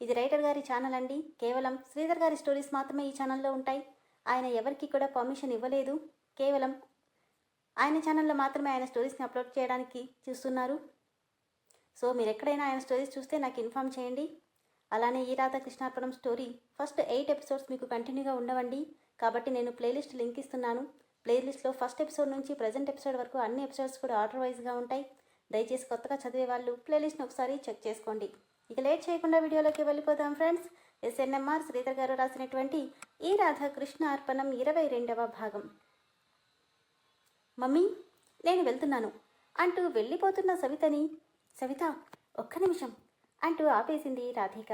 ఇది రైటర్ గారి ఛానల్ అండి. కేవలం శ్రీధర్ గారి స్టోరీస్ మాత్రమే ఈ ఛానల్లో ఉంటాయి. ఆయన ఎవరికి కూడా పర్మిషన్ ఇవ్వలేదు. కేవలం ఆయన ఛానల్లో మాత్రమే ఆయన స్టోరీస్ని అప్లోడ్ చేయడానికి చూస్తున్నారు. సో మీరు ఎక్కడైనా ఆయన స్టోరీస్ చూస్తే నాకు ఇన్ఫామ్ చేయండి. అలానే ఈ Radhakrishnarpanam story first eight episodes మీకు కంటిన్యూగా ఉండవండి. కాబట్టి నేను ప్లేలిస్ట్ లింక్ ఇస్తున్నాను. ప్లేలిస్ట్లో ఫస్ట్ ఎపిసోడ్ నుంచి ప్రజెంట్ ఎపిసోడ్ వరకు అన్ని ఎపిసోడ్స్ కూడా ఆర్డర్ వైజ్గా ఉంటాయి. దయచేసి కొత్తగా చదివే వాళ్ళు ప్లేలిస్ట్ని ఒకసారి చెక్ చేసుకోండి. ఇక లేట్ చేయకుండా వీడియోలోకి వెళ్ళిపోదాం ఫ్రెండ్స్. ఎస్ఎన్ఎంఆర్ శ్రీధర్ గారు రాసినటువంటి ఈ రాధాకృష్ణ అర్పణం ఇరవై రెండవ భాగం. మమ్మీ నేను వెళ్తున్నాను. అంటూ వెళ్ళిపోతున్న సవితని సవిత ఒక్క నిమిషం అంటూ ఆపేసింది రాధిక.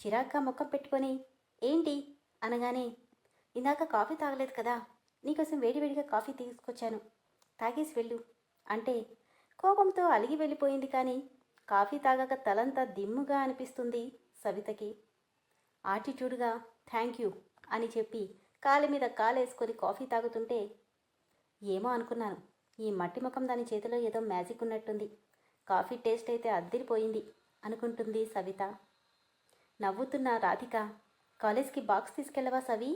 చిరాగ్గా ముఖం పెట్టుకొని ఏంటి? అనగానే ఇందాక కాఫీ తాగలేదు కదా నీకోసం వేడివేడిగా కాఫీ తీసుకొచ్చాను. తాగేసి వెళ్ళు. అంటే కోపంతో అలిగి వెళ్ళిపోయింది కానీ కాఫీ తాగాక తలంతా దిమ్ముగా అనిపిస్తుంది సవితకి. ఆటిట్యూడ్గా థ్యాంక్ యూ అని చెప్పి కాలి మీద కాలేసుకొని కాఫీ తాగుతుంటే ఏమో అనుకున్నాను ఈ మట్టి ముఖం దాని చేతిలో ఏదో మ్యాజిక్ ఉన్నట్టుంది కాఫీ టేస్ట్ అయితే అద్దిరిపోయింది అనుకుంటుంది సవిత. నవ్వుతున్న రాధిక కాలేజ్కి బాక్స్ తీసుకెళ్ళవా సవి?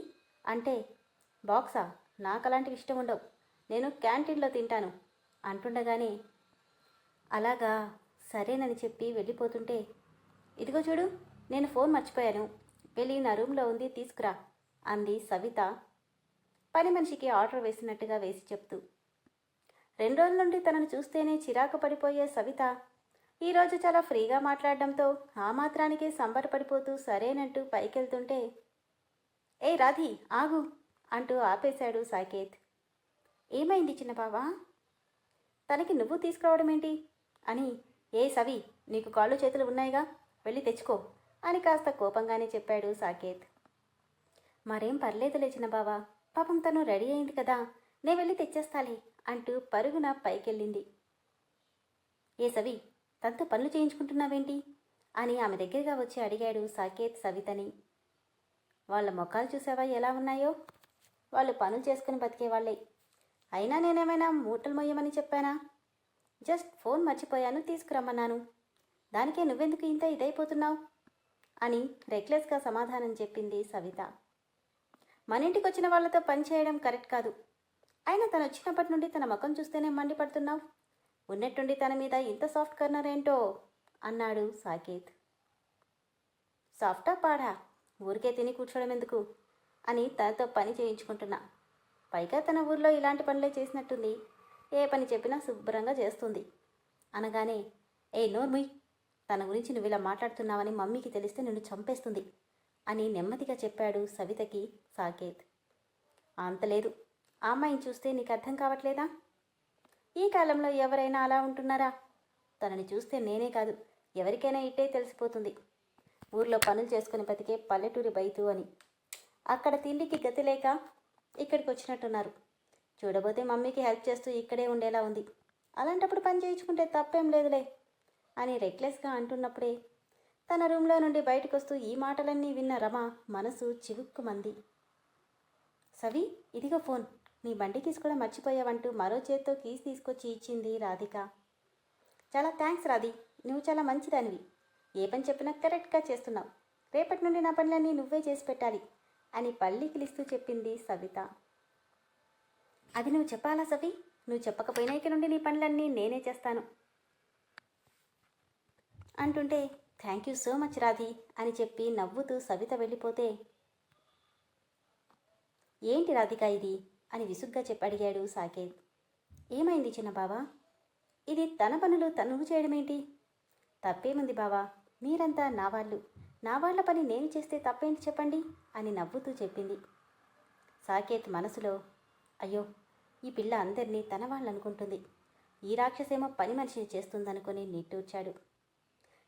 అంటే బాక్సా? నాకు అలాంటివి ఇష్టం ఉండవు నేను క్యాంటీన్లో తింటాను అంటుండగానే అలాగా సరేనని చెప్పి వెళ్ళిపోతుంటే ఇదిగో చూడు నేను ఫోన్ మర్చిపోయాను. వెళ్ళి నా రూమ్లో ఉంది తీసుకురా అంది సవిత. పని మనిషికి ఆర్డర్ వేసినట్టుగా వేసి చెప్తూ. రెండు రోజుల నుండి తనను చూస్తేనే చిరాకు పడిపోయే సవిత ఈరోజు చాలా ఫ్రీగా మాట్లాడడంతో ఆ మాత్రానికి సంబరపడిపోతూ సరేనంటూ పైకెళ్తుంటే ఏ రాధి ఆగు అంటూ ఆపేశాడు సాకేత్. ఏమైంది చిన్నబావా? తనకి నువ్వు తీసుకురావడం ఏంటి అని ఏ సవి నీకు కాళ్ళు చేతులు ఉన్నాయిగా? వెళ్ళి తెచ్చుకో అని కాస్త కోపంగానే చెప్పాడు సాకేత్. మరేం పర్లేదులే చిన్న బావా పాపం తను రెడీ అయింది కదా నే వెళ్ళి తెచ్చేస్తాలే అంటూ పరుగున పైకెళ్ళింది. ఏ సవి తనతో పనులు చేయించుకుంటున్నావేంటి? అని ఆమె దగ్గరగా వచ్చి అడిగాడు సాకేత్ సవితని. వాళ్ళ ముఖాలు చూసావా ఎలా ఉన్నాయో? వాళ్ళు పనులు చేసుకుని బతికేవాళ్ళే. అయినా నేనేమైనా మూటలు మొయ్యమని చెప్పానా? జస్ట్ ఫోన్ మర్చిపోయాను తీసుకురమ్మన్నాను. దానికే నువ్వెందుకు ఇంత ఇదైపోతున్నావు? అని రెక్లెస్గా సమాధానం చెప్పింది సవిత. మన ఇంటికి వచ్చిన వాళ్ళతో పని చేయడం కరెక్ట్ కాదు. అయినా తను వచ్చినప్పటి నుండి తన ముఖం చూస్తేనే మండిపడుతున్నావు ఉన్నట్టుండి తన మీద ఇంత సాఫ్ట్ కర్నర్ ఏంటో? అన్నాడు సాకేత్. సాఫ్టా పాడా? ఊరికే తిని కూర్చోవడం ఎందుకు? అని తనతో పని చేయించుకుంటున్నా. పైగా తన ఊర్లో ఇలాంటి పనులే చేసినట్టుంది. ఏ పని చెప్పినా శుభ్రంగా చేస్తుంది. అనగానే ఏ నోర్మి తన గురించి నువ్వు ఇలా మాట్లాడుతున్నావని మమ్మీకి తెలిస్తే నిన్ను చంపేస్తుంది అని నెమ్మదిగా చెప్పాడు సవితకి సాకేత్. అంతలేదు ఆ అమ్మాయిని చూస్తే నీకు అర్థం కావట్లేదా? ఈ కాలంలో ఎవరైనా అలా ఉంటున్నారా? తనని చూస్తే నేనే కాదు ఎవరికైనా ఇట్టే తెలిసిపోతుంది. ఊర్లో పనులు చేసుకుని బతికే పల్లెటూరి బైతు అని. అక్కడ తిండికి గతి లేక ఇక్కడికి వచ్చినట్టున్నారు. చూడబోతే మమ్మీకి హెల్ప్ చేస్తూ ఇక్కడే ఉండేలా ఉంది. అలాంటప్పుడు పని చేయించుకుంటే తప్పేం లేదులే అని రెక్లెస్గా అంటున్నప్పుడే తన రూమ్లో నుండి బయటకు వస్తూ ఈ మాటలన్నీ విన్న రమ మనసు చివుక్కుమంది. సవి ఇదిగో ఫోన్. నీ బండి కీస్ కూడా మర్చిపోయావంటూ మరో చేత్తో కీస్ తీసుకొచ్చి ఇచ్చింది రాధిక. చాలా థ్యాంక్స్ రాధి నువ్వు చాలా మంచిదానివి. ఏ పని చెప్పినా కరెక్ట్గా చేస్తున్నావు. రేపటి నుండి నా పనులన్నీ నువ్వే చేసి పెట్టాలి అని పల్లికిలిస్తూ చెప్పింది సవిత. అది నువ్వు చెప్పాలా సవి నువ్వు చెప్పకపోయినా ఇక నుండి నీ పనులన్నీ నేనే చేస్తాను. అంటుంటే thank you so much Radhi అని చెప్పి నవ్వుతూ సవిత వెళ్ళిపోతే ఏంటి రాధిక ఇది? అని విసుగ్గా చెప్పి అడిగాడు సాకేత్. ఏమైంది చిన్న బావా ఇది తన పనులు తను చేయడమేంటి? తప్పేముంది బావా మీరంతా నా వాళ్ళు. నా వాళ్ళ పని నేను చేస్తే తప్పేంటి చెప్పండి? అని నవ్వుతూ చెప్పింది. సాకేత్ మనసులో అయ్యో ఈ పిల్ల అందరినీ తన వాళ్ళనుకుంటుంది ఈ రాక్షసేమో పని మనిషిని చేస్తుందనుకొని నిట్టూర్చాడు.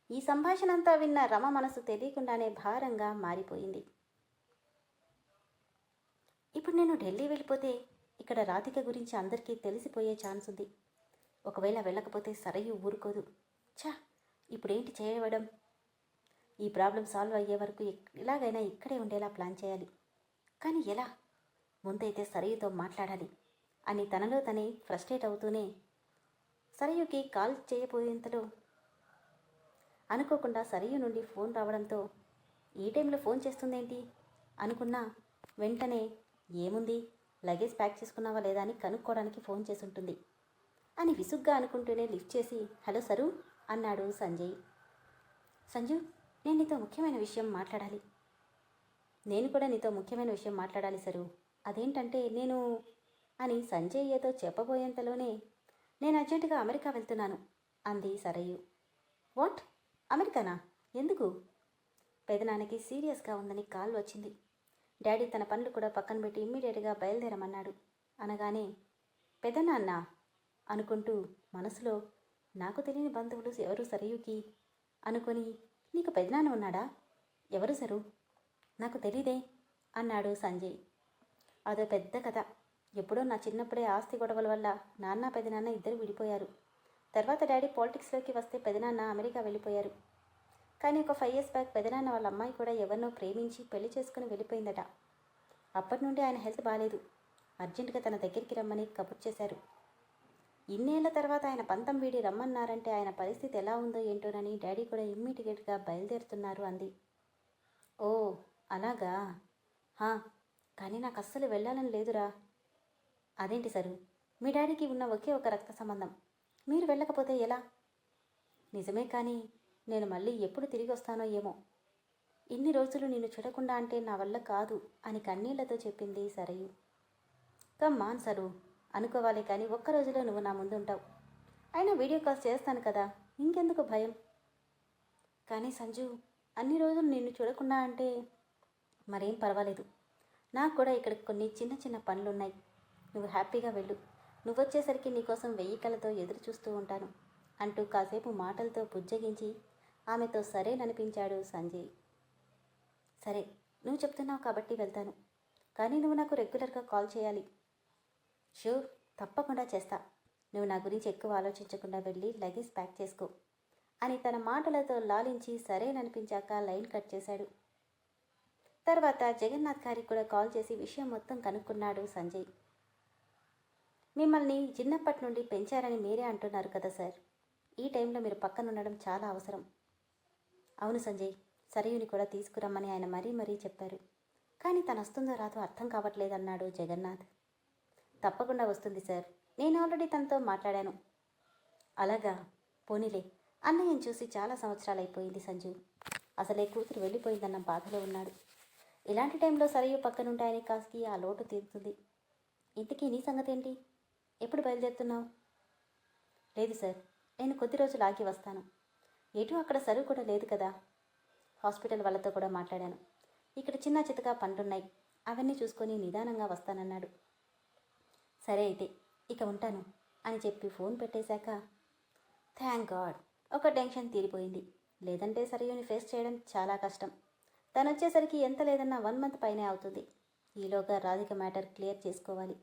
ఈ సంభాషణ అంతా విన్న రమ మనసు తెలియకుండానే భారంగా మారిపోయింది. ఇప్పుడు నేను ఢిల్లీ వెళ్ళిపోతే ఇక్కడ రాధిక గురించి అందరికీ తెలిసిపోయే ఛాన్స్ ఉంది. ఒకవేళ వెళ్ళకపోతే సరయు ఊరుకోదు. ఛా ఇప్పుడేంటి చేయవడం ఈ ప్రాబ్లం సాల్వ్ అయ్యే వరకు ఎలాగైనా ఇక్కడే ఉండేలా ప్లాన్ చేయాలి. కానీ ఎలా? ముందైతే సరయుతో మాట్లాడాలి. అని తనలో తనే ఫ్రస్ట్రేట్ అవుతూనే సరయుకి కాల్ చేయబోయేంతలో అనుకోకుండా సరయు నుండి ఫోన్ రావడంతో ఈ టైంలో ఫోన్ చేస్తుందేంటి? అనుకున్నా వెంటనే ఏముంది? లగేజ్ ప్యాక్ చేసుకున్నావా లేదా అని కనుక్కోవడానికి ఫోన్ చేసి ఉంటుంది అని విసుగ్గా అనుకుంటూనే లిఫ్ట్ చేసి హలో సరు అన్నాడు సంజయ్. సంజు నేను నీతో ముఖ్యమైన విషయం మాట్లాడాలి. నేను కూడా నీతో ముఖ్యమైన విషయం మాట్లాడాలి సరు. అదేంటంటే నేను అని సంజయ్ ఏదో చెప్పబోయేంతలోనే నేను అర్జెంటుగా అమెరికా వెళ్తున్నాను అంది సరయు. వాట్? అమెరికానా? ఎందుకు? పెదనాన్నకి సీరియస్గా ఉందని కాల్ వచ్చింది. డాడీ తన పనులు కూడా పక్కన పెట్టి ఇమ్మీడియట్గా బయలుదేరమన్నాడు. అనగానే పెదనాన్న! అనుకుంటూ మనసులో నాకు తెలియని బంధువులు ఎవరు సరయుకి? అనుకొని నీకు పెదనాన్న ఉన్నాడా? ఎవరు సరు? నాకు తెలీదే! అన్నాడు సంజయ్. అదో పెద్ద కథ. ఎప్పుడో నా చిన్నప్పుడే ఆస్తి గొడవల వల్ల నాన్న పెదనాన్న ఇద్దరు విడిపోయారు. తర్వాత డాడీ పాలిటిక్స్లోకి వస్తే పెదనాన్న అమెరికా వెళ్ళిపోయారు. కానీ ఒక ఫైవ్ ఇయర్స్ బ్యాక్ పెదనాన్న వాళ్ళ అమ్మాయి కూడా ఎవరినో ప్రేమించి పెళ్ళి చేసుకుని వెళ్ళిపోయిందట. అప్పటి నుండి ఆయన హెల్త్ బాగాలేదు అర్జెంటుగా తన దగ్గరికి రమ్మని కబుర్ చేశారు. ఇన్నేళ్ళ తర్వాత ఆయన పంతం వీడి రమ్మన్నారంటే ఆయన పరిస్థితి ఎలా ఉందో ఏంటోనని డాడీ కూడా ఇమ్మీడియట్గా బయలుదేరుతున్నారు అంది. ఓ అలాగా? హా కానీ నాకు అస్సలు వెళ్ళాలని లేదురా. అదేంటి సరు? మీ డాడీకి ఉన్న ఒకే ఒక రక్త సంబంధం. మీరు వెళ్ళకపోతే ఎలా? నిజమే కానీ నేను మళ్ళీ ఎప్పుడు తిరిగి వస్తానో ఏమో. ఇన్ని రోజులు నిన్ను చూడకుండా అంటే నా వల్ల కాదు అని కన్నీళ్ళతో చెప్పింది సరయు. Come on sir. అనుకోవాలి కానీ ఒక్క రోజులో నువ్వు నా ముందు ఉంటావు అయినా వీడియో కాల్ చేస్తాను కదా. ఇంకెందుకు భయం? కానీ సంజు అన్ని రోజులు నిన్ను చూడకుండా అంటే మరేం పర్వాలేదు. నాకు కూడా ఇక్కడ కొన్ని చిన్న చిన్న పనులు ఉన్నాయి నువ్వు హ్యాపీగా వెళ్ళు. నువ్వు వచ్చేసరికి నీకోసం వెయ్యి కళ్ళతో ఎదురు చూస్తూ ఉంటాను అంటూ కాసేపు మాటలతో బుజ్జగించి ఆమెతో సరేననిపించాడు సంజయ్. సరే నువ్వు చెప్తున్నావు కాబట్టి వెళ్తాను. కానీ నువ్వు నాకు రెగ్యులర్గా కాల్ చేయాలి. షూర్ తప్పకుండా చేస్తా. నువ్వు నా గురించి ఎక్కువ ఆలోచించకుండా వెళ్ళి లగేజ్ ప్యాక్ చేసుకో అని తన మాటలతో లాలించి సరేననిపించాక లైన్ కట్ చేశాడు. తర్వాత జగన్నాథ్ గారికి కూడా కాల్ చేసి విషయం మొత్తం కనుక్కున్నాడు సంజయ్. మిమ్మల్ని చిన్నప్పటి నుండి పెంచారని మీరే అంటున్నారు కదా సార్. ఈ టైంలో మీరు పక్కన ఉండడం చాలా అవసరం. అవును సంజయ్ సరయుని కూడా తీసుకురమ్మని ఆయన మరీ మరీ చెప్పారు. కానీ తను వస్తుందో రాదో అర్థం కావట్లేదన్నాడు జగన్నాథ్. తప్పకుండా వస్తుంది సార్. నేను ఆల్రెడీ తనతో మాట్లాడాను. అలాగా? పోనీలే. అన్నయ్యని చూసి చాలా సంవత్సరాలు అయిపోయింది సంజు అసలే కూతురు వెళ్ళిపోయిందన్న బాధలో ఉన్నాడు. ఇలాంటి టైంలో సరయు పక్కనుంటాయని కాస్కి ఆ లోటు తీరుతుంది. ఇంతకీ నీ సంగతి ఏంటి ఎప్పుడు బయలుదేరుతున్నావు? లేదు సార్ నేను కొద్ది రోజులు ఆగి వస్తాను. ఎటు అక్కడ సరువు కూడా లేదు కదా. హాస్పిటల్ వాళ్ళతో కూడా మాట్లాడాను. ఇక్కడ చిన్న చితగా పండున్నాయి. అవన్నీ చూసుకొని నిదానంగా వస్తానన్నాడు. సరే అయితే ఇక ఉంటాను అని చెప్పి ఫోన్ పెట్టేశాక థ్యాంక్ గాడ్. ఒక టెన్షన్ తీరిపోయింది. లేదంటే సరియుని ఫేస్ చేయడం చాలా కష్టం. తను వచ్చేసరికి ఎంత లేదన్నా వన్ మంత్ పైనే అవుతుంది. ఈలోగా రాధిక మ్యాటర్ క్లియర్ చేసుకోవాలి.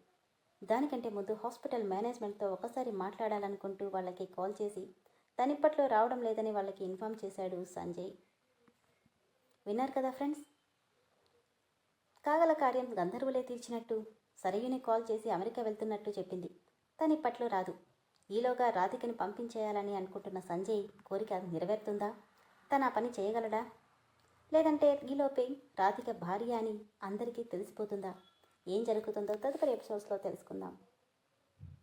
దానికంటే ముందు హాస్పిటల్ మేనేజ్మెంట్తో ఒకసారి మాట్లాడాలనుకుంటూ వాళ్ళకి కాల్ చేసి తనిప్పట్లో రావడం లేదని వాళ్ళకి ఇన్ఫామ్ చేశాడు సంజయ్. విన్నారు కదా ఫ్రెండ్స్? కాగల కార్యం గంధర్వులే తీర్చినట్టు సరయుని కాల్ చేసి అమెరికా వెళ్తున్నట్టు చెప్పింది. తనిప్పట్లో రాదు. ఈలోగా రాధికని పంపించేయాలని అనుకుంటున్న సంజయ్ కోరిక నెరవేరుతుందా? తన పని చేయగలడా? లేదంటే ఈలోపే రాధిక భార్య అని అందరికీ తెలిసిపోతుందా? ఏం జరుగుతుందో తదుపరి ఎపిసోడ్స్లో తెలుసుకుందాం.